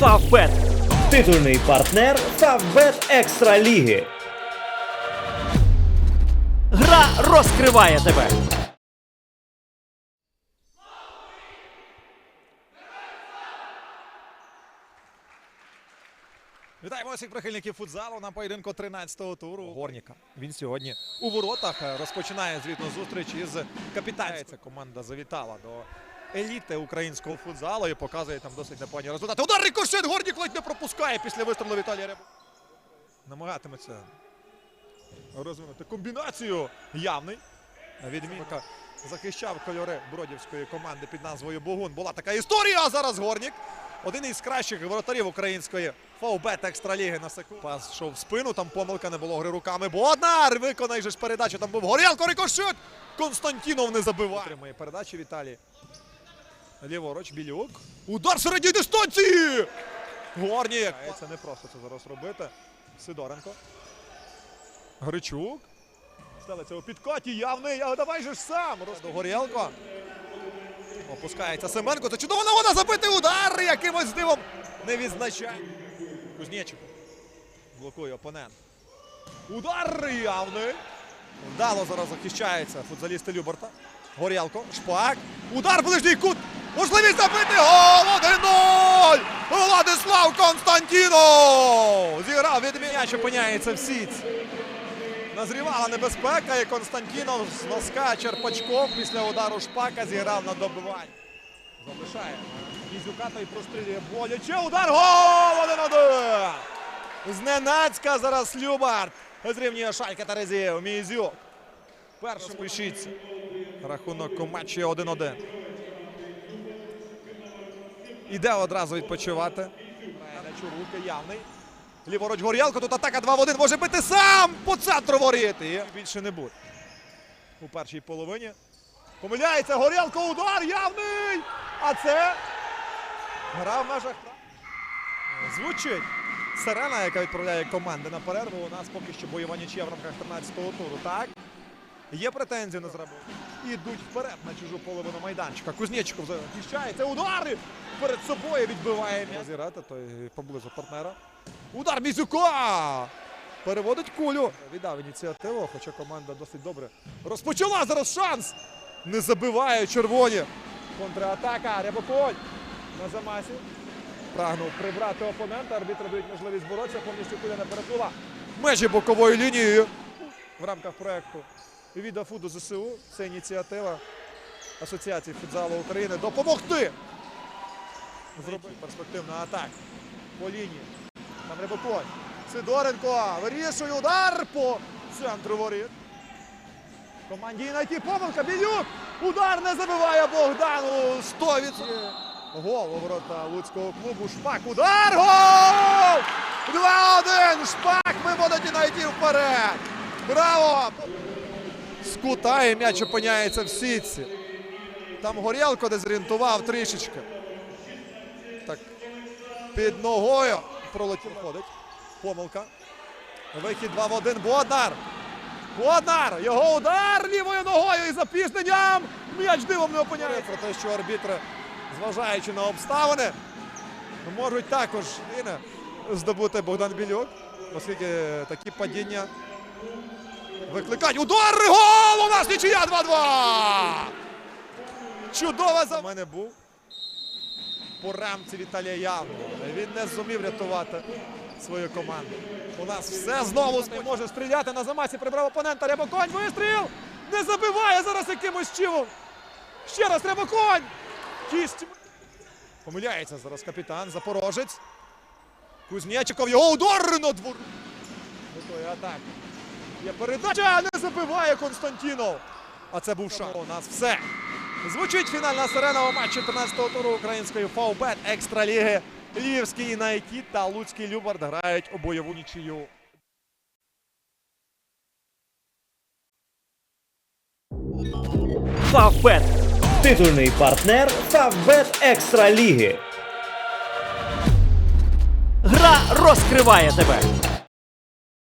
Фавбет. Титульний партнер Фавбет Екстра Ліги. Гра розкриває тебе. Вітаємо всіх прихильників футзалу на поєдинку 13-го туру Горніка. Він сьогодні у воротах е, розпочинає звітну зустріч із капітаном. Ця команда завітала до еліти українського футзалу і показує там досить непогані результати. Удар рикошет! Горнік ледь не пропускає після вистрілу Віталія Рябу. Намагатиметься розвинути комбінацію. Явний. Відмінка захищав кольори бродівської команди під назвою Богун. Була така історія. А зараз Горнік. Один із кращих воротарів української фаубет екстраліги на секунду. Пас йшов в спину, там помилка не було гри руками. Боднар! Виконай же ж передачу. Там був Горєлко, рикошет! Константінов не забиває. Отримує передачі Віталій. Ліворуч, Білюк. Удар середньої дистанції! Горнік! Це не просто це зараз робити. Сидоренко. Гричук. Стелиться у підкаті, явний, а давай же ж сам. До Горєлко. Опускається Семенко. Це чудова нагода забити удар. Якимось дивом не відзначає. Кузнєчик. Блокує опонент. Удар явний. Вдало зараз захищається футзалісти Люберта. Горєлко. Шпак. Удар ближній кут. Можливість забити. Гол 1-0! Владислав Константінов! Зіграв від м'яч опиняється в сітці. Назрівала небезпека і Константінов з носка Черпачков після удару Шпака зіграв на добивання. Залишає. Мізюка той прострілює боляче. Удар гол 1-1! Зненацька зараз Любард. Зрівнює Шалька Терезієв. Мізюк. Першим пишіться. Рахунок у матчі 1-1. Іде одразу відпочивати. Руки явний. Ліворуч Гор'ялко, тут атака 2 в 1. Може бити сам по центру воріт. І більше не буде. У першій половині. Помиляється Гор'ялко, удар явний! А це гра в межах. Звучить сирена, яка відправляє команди на перерву. У нас поки що бойова нічия в рамках 13-го туру. Так. Є претензії на зрабу. Ідуть вперед на чужу половину майданчика. Кузнєчиков захищається. Удари! Перед собою відбиває м'яч. Зіграти той поблизу партнера. Удар Мізюка! Переводить кулю. Віддав ініціативу, хоча команда досить добре розпочала зараз шанс. Не забиває червоні. Контратака. Рябоколь на замасі. Прагнув прибрати опонента. Арбітри дають можливість боротися. Повністю куля не перепливла. Межі бокової лінії в рамках проекту від АФУ ЗСУ. Це ініціатива Асоціації футзалу України допомогти. Зробити перспективна атака по лінії. Там Рибаконь. Сидоренко вирішує удар по центру воріт. Команді знайти помилка. Білюк. Удар не забиває Богдану. 100%. Гол у ворота Луцького клубу. Шпак. Удар. Гол! 2-1. Шпак виводить і знайти вперед. Браво! З кута і м'яч опиняється в сітці. Там Горєлко дезорієнтував трішечки. Так, під ногою пролетів. Ходить. Помилка. Вихід 2 в 1. Боднар. Боднар. Його удар лівою ногою і запізненням. М'яч дивом не опиняється. Про те, що арбітри, зважаючи на обставини, можуть також здобути Богдан Білюк, оскільки такі падіння викликають. Удар! Гол! У нас нічия 2-2! Чудова за У мене був по рамці Віталія Явного. Він не зумів рятувати свою команду. У нас все знову не може стріляти на замасі. Прибрав опонента. Рябоконь вистріл! Не забиває зараз якимось чивом. Ще раз Рябоконь! Кість. Помиляється зараз капітан Запорожець. Кузнєчиков його удар на двор. Готує атака. Є передача, не забиває Константінов. А це був шанс. У нас все. Звучить фінальна сирена у матчі 13-го туру української фаубет екстраліги. Львівський Найкіт та Луцький Любард грають у бойову нічию. Фавбет. Титульний партнер Фавбет Екстра Ліги. Гра розкриває тебе.